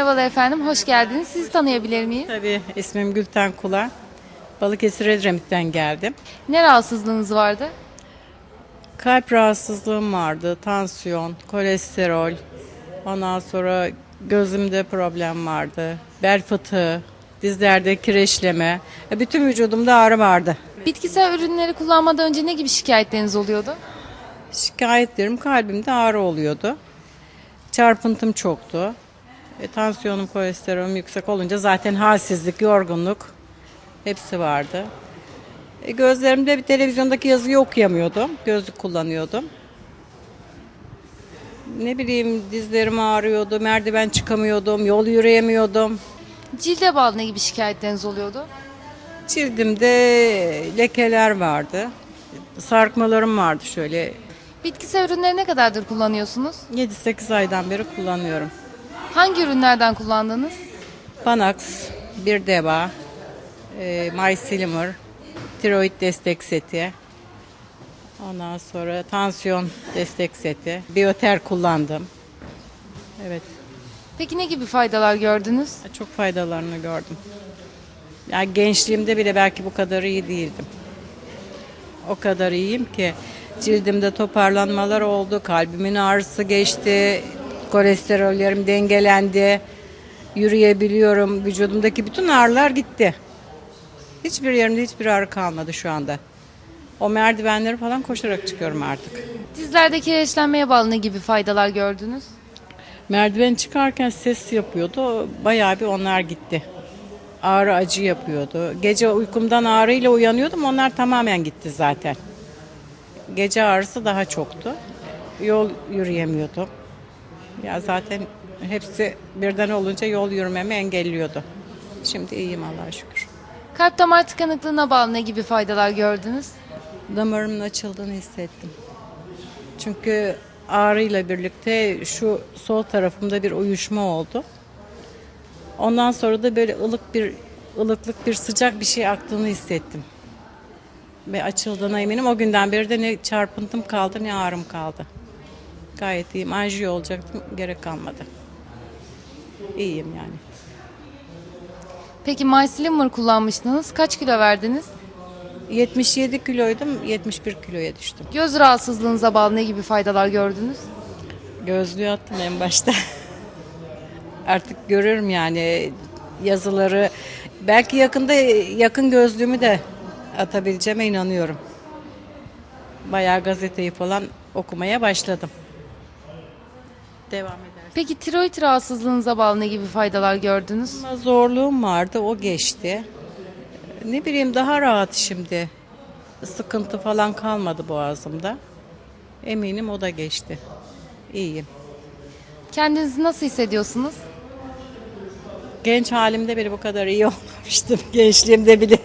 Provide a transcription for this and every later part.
Merhabalar efendim, hoş geldiniz. Sizi tanıyabilir miyim? Tabii ismim Gülten Kula. Balıkesir Edremit'ten geldim. Ne rahatsızlığınız vardı? Kalp rahatsızlığım vardı, tansiyon, kolesterol. Ondan sonra gözümde problem vardı, bel fıtığı, dizlerde kireçleme. E, Bütün vücudumda ağrı vardı. Bitkisel ürünleri kullanmadan önce ne gibi şikayetleriniz oluyordu? Şikayetlerim kalbimde ağrı oluyordu. Çarpıntım çoktu. E, tansiyonum, kolesterolüm yüksek olunca zaten halsizlik, yorgunluk hepsi vardı. E, gözlerimde bir televizyondaki yazıyı okuyamıyordum. Gözlük kullanıyordum. Ne bileyim dizlerim ağrıyordu, merdiven çıkamıyordum, yol yürüyemiyordum. Cilde bağlı ne gibi şikayetleriniz oluyordu? Cildimde lekeler vardı. Sarkmalarım vardı şöyle. Bitkisel ürünleri ne kadardır kullanıyorsunuz? 7-8 aydan beri kullanıyorum. Hangi ürünlerden kullandınız? Panax, bir deva, e, MySilimer, tiroid destek seti. Ondan sonra tansiyon destek seti. Bioter kullandım. Evet, Peki ne gibi faydalar gördünüz? çok faydalarını gördüm. Yani gençliğimde bile belki bu kadar iyi değildim. O kadar iyiyim ki cildimde toparlanmalar oldu, kalbimin ağrısı geçti, kolesterollerim dengelendi, yürüyebiliyorum, vücudumdaki bütün ağrılar gitti. Hiçbir yerimde hiçbir ağrı kalmadı şu anda. O merdivenleri falan koşarak çıkıyorum artık. Dizlerde kireçlenmeye bağlı ne gibi faydalar gördünüz? Merdiven çıkarken ses yapıyordu. Bayağı bir onlar gitti. Ağrı acı yapıyordu. Gece uykumdan ağrıyla uyanıyordum. Onlar tamamen gitti zaten. Gece ağrısı daha çoktu. Yol yürüyemiyordum. Ya zaten hepsi birden olunca yol yürümemi engelliyordu. Şimdi iyiyim Allah'a şükür. Kalp damar tıkanıklığına bağlı ne gibi faydalar gördünüz? Damarımın açıldığını hissettim. Çünkü ağrıyla birlikte şu sol tarafımda bir uyuşma oldu. Ondan sonra da böyle ılık bir ılıklık bir sıcak bir şey aktığını hissettim. Ve açıldığına eminim. O günden beri de ne çarpıntım kaldı ne ağrım kaldı. Gayet iyiyim. Anjiyo olacaktım. Gerek kalmadı. İyiyim yani. Peki MySlimmer kullanmıştınız. Kaç kilo verdiniz? 77 kiloydum. 71 kiloya düştüm. Göz rahatsızlığınıza bağlı ne gibi faydalar gördünüz? Gözlüğü attım en başta. Artık görürüm yani yazıları. Belki yakında yakın gözlüğümü de atabileceğime inanıyorum. Bayağı gazeteyi falan okumaya başladım. Devam eder. Peki tiroid rahatsızlığınıza bağlı ne gibi faydalar gördünüz? Ama Zorluğum vardı o geçti. Ne bileyim daha rahat şimdi. Sıkıntı falan kalmadı boğazımda. Eminim o da geçti. İyiyim. Kendinizi nasıl hissediyorsunuz? Genç halimde bile bu kadar iyi olmamıştım. Gençliğimde bile.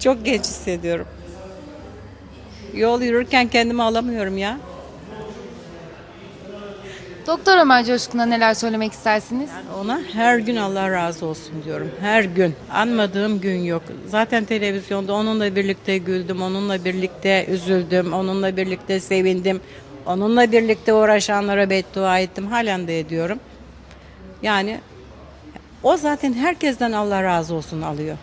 Çok genç hissediyorum. Yol yürürken kendimi alamıyorum ya. Doktor Ömer Coşkun'a neler söylemek istersiniz? Ona her gün Allah razı olsun diyorum. Her gün. Anmadığım gün yok. Zaten televizyonda onunla birlikte güldüm, onunla birlikte üzüldüm, onunla birlikte sevindim. Onunla birlikte uğraşanlara beddua ettim. Halen de ediyorum. Yani o zaten herkesten Allah razı olsun alıyor.